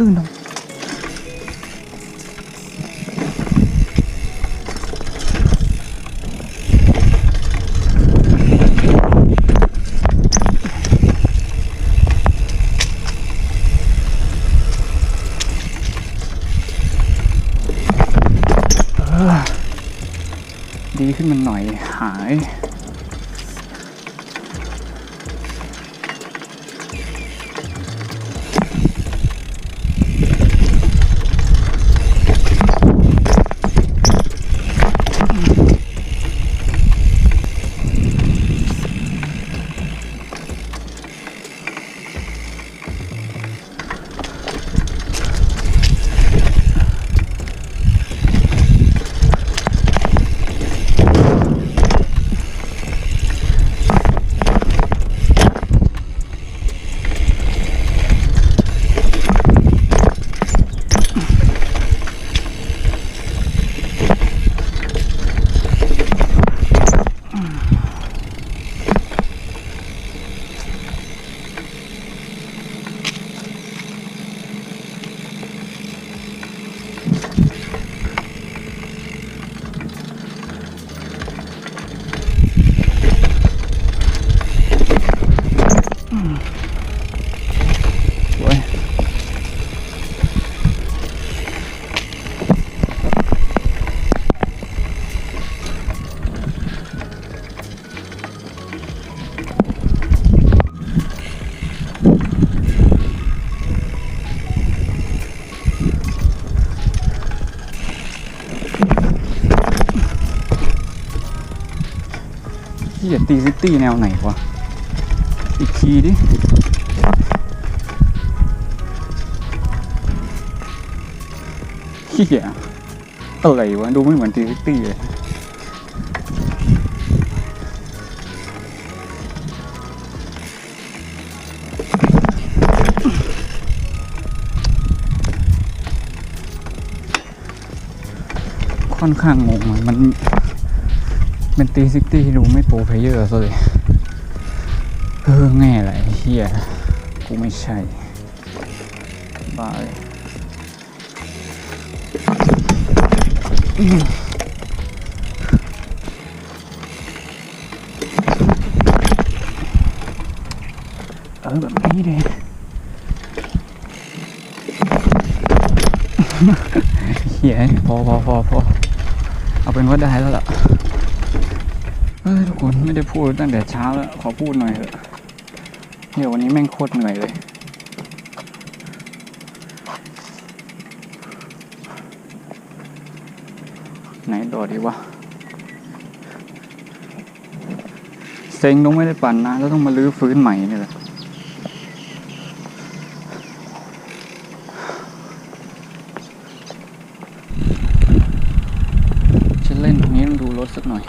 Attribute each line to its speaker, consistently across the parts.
Speaker 1: ลื่นเออดีขึ้นมาหน่อยหาย ตีซิตี้แนวไหนวะ อีกทีดิ เฮียอะไรวะ ดูไม่เหมือนตีซิตี้เลยค่อนข้างงงมัน เป็นตีซิกตี้ที่ดูไม่โปรเพเยอร์ซะเลยเออแง่ไรเฮียกูไม่ใช่ บ้าเลยเออแบบนี้เลยเฮียพอพอพอพอเอาเป็นว่าได้แล้วล่ะ ทุกคนไม่ได้พูดตั้งแต่เช้าแล้ว ขอพูดหน่อยเถอะเดี๋ยววันนี้แม่งโคตรเหนื่อยเลยไหนต่อดีวะเซ็งต้องไม่ได้ปั่นนะ แล้วต้องมาลื้อฟื้นใหม่นี่แหละฉันเล่นตรงนี้ต้องดูรถสักหน่อย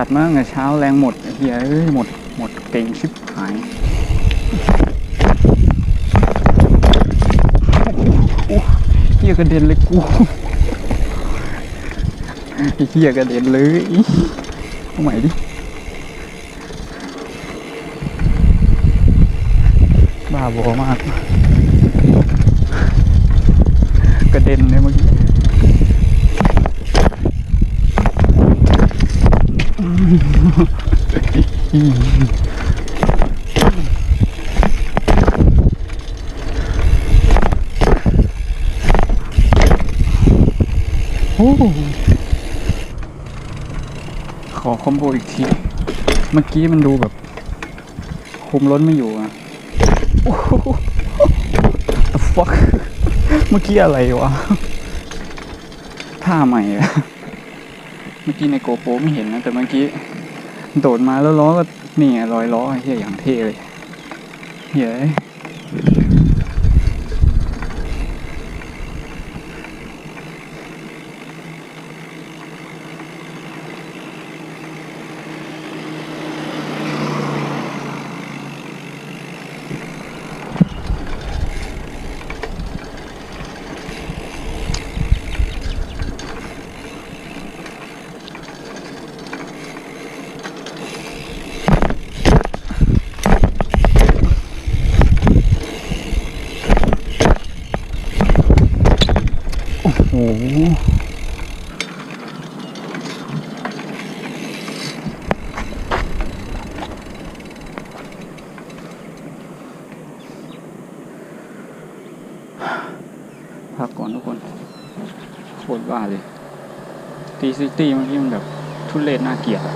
Speaker 1: จัดมาตั้งแต่เช้าแรงหมดเฮียเอ้ยหมด หมดเก่งชิบหายเฮียกระเด็นเลยกูเฮียกระเด็นเลยเอาใหม่ดิ บ้าบอมาก กระเด็นเลยเมื่อกี้โอ้ขอคอมโบอีกที เมื่อกี้มันดูแบบ คุมล้นไม่อยู่อะ the fuck เมื่อกี้อะไรวะท่าใหม่อะเมื่อกี้ในโกโปไม่เห็นนะ แต่เมื่อกี้ โดดมาแล้วล้อก็เนี่ยรอยล้อเฮียอย่างเท่เลยเฮ้ย พักก่อนทุกคนโคตรบ้าเลย ตีซิตี้เมื่อกี้มันแบบทุเรศน่าเกลียดอะ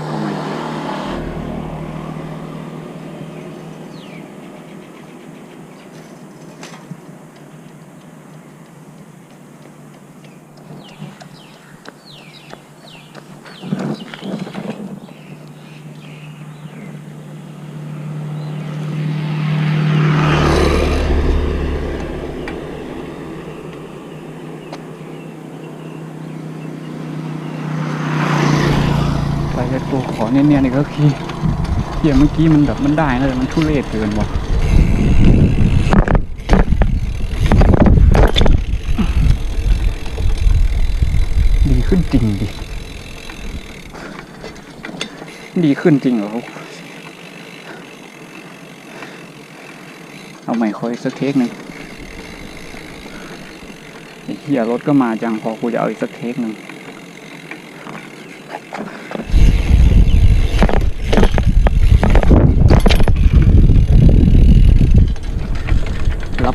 Speaker 1: เลยตัวขอเนียนๆอีกก็คือเหี้ยเมื่อกี้มันแบบมันได้นะแต่มันทุเรศเกินว่ะดีขึ้นจริงดิ ดีขึ้นจริงเหรอเอาใหม่ขออีกสักเทคหนึ่งไอ้เหี้ยรถก็มาจังพอกูจะเอาอีกสักเทคหนึ่ง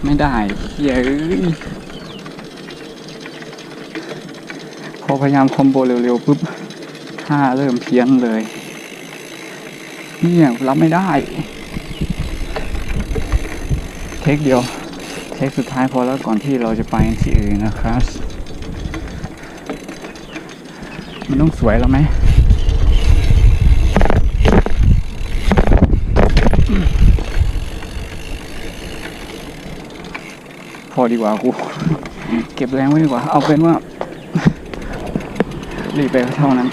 Speaker 1: ไม่ได้เฮ้ยเอ้ยพอพยายามคอมโบเร็วๆปุ๊บห้าเริ่มเพี้ยนเลยเนี่ยรับไม่ได้ เทคเดียว เทคสุดท้ายพอแล้วก่อนที่เราจะไปที่อื่นนะครับ มันต้องสวยแล้วไหม พอดีกว่ากูเก็บแรงไว้ดีกว่า เอาเป็นว่ารีบไปเท่านั้น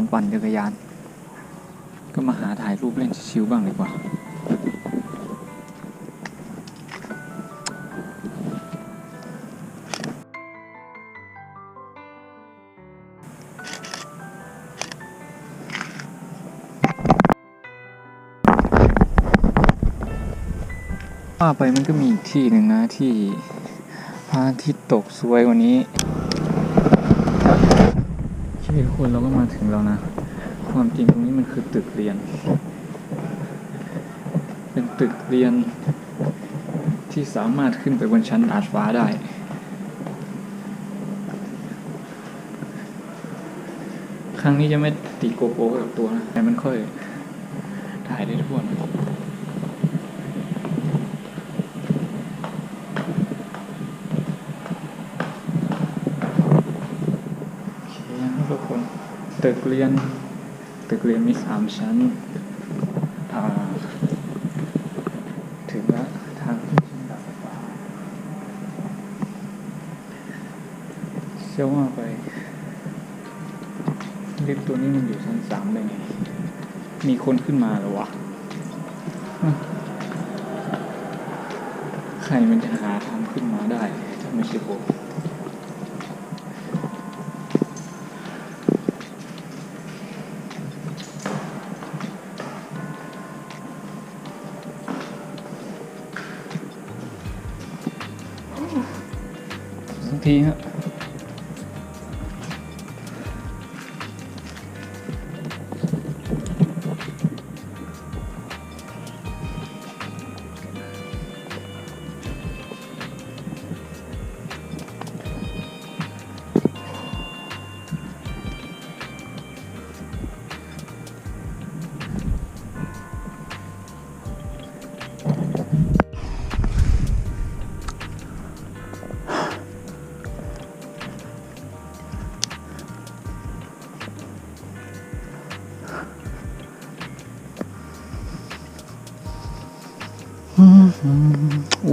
Speaker 1: การปั่นจักรยาน ก็มาหาถ่ายรูปเล่นชิวๆบ้างดีกว่าว่าไปมันก็มีอีกที่หนึ่งนะที่พระอาทิตย์ตกสวยกว่านี้ เคทุกคนเราก็มาถึงแล้วนะ ความจริงตรงนี้มันคือตึกเรียน เป็นตึกเรียนที่สามารถขึ้นไปบนชั้นดาดฟ้าได้ ครั้งนี้จะไม่ติดโกโปรกับตัวนะ แต่มันค่อยถ่ายได้ทุกคนตึก เรียน ตึกเรียนมีสามชั้นถึงแล้วทางขึ้นชั้นดาดฟ้าเชื่อว่าไปลิฟต์ตัวนี้มันอยู่ชั้นสามได้ไง มีคนขึ้นมาหรอวะฮะใครมันจะหาทางขึ้นมาได้ถ้าไม่ใช่ผม สั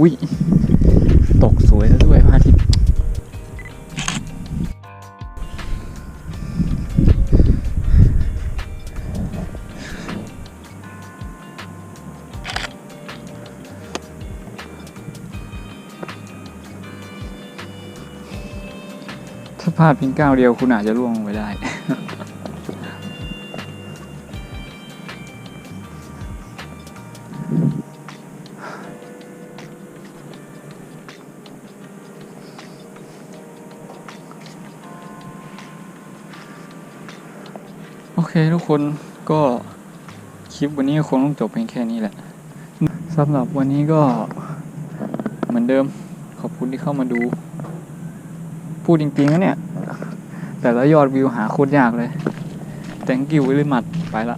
Speaker 1: อุ้ยตกสวยแล้วด้วยพระอาทิตย์ถ้าพลาดเพียงก้าวเดียวคุณอาจจะร่วงลงไปได้ เคทุกคนก็คลิปวันนี้คงต้องจบเพียงแค่นี้แหละสำหรับวันนี้ก็เหมือนเดิมขอบคุณที่เข้ามาดู พูดจริงๆนะเนี่ย แต่ละยอดวิวหาโคตรยากเลย thank you very much ไปละ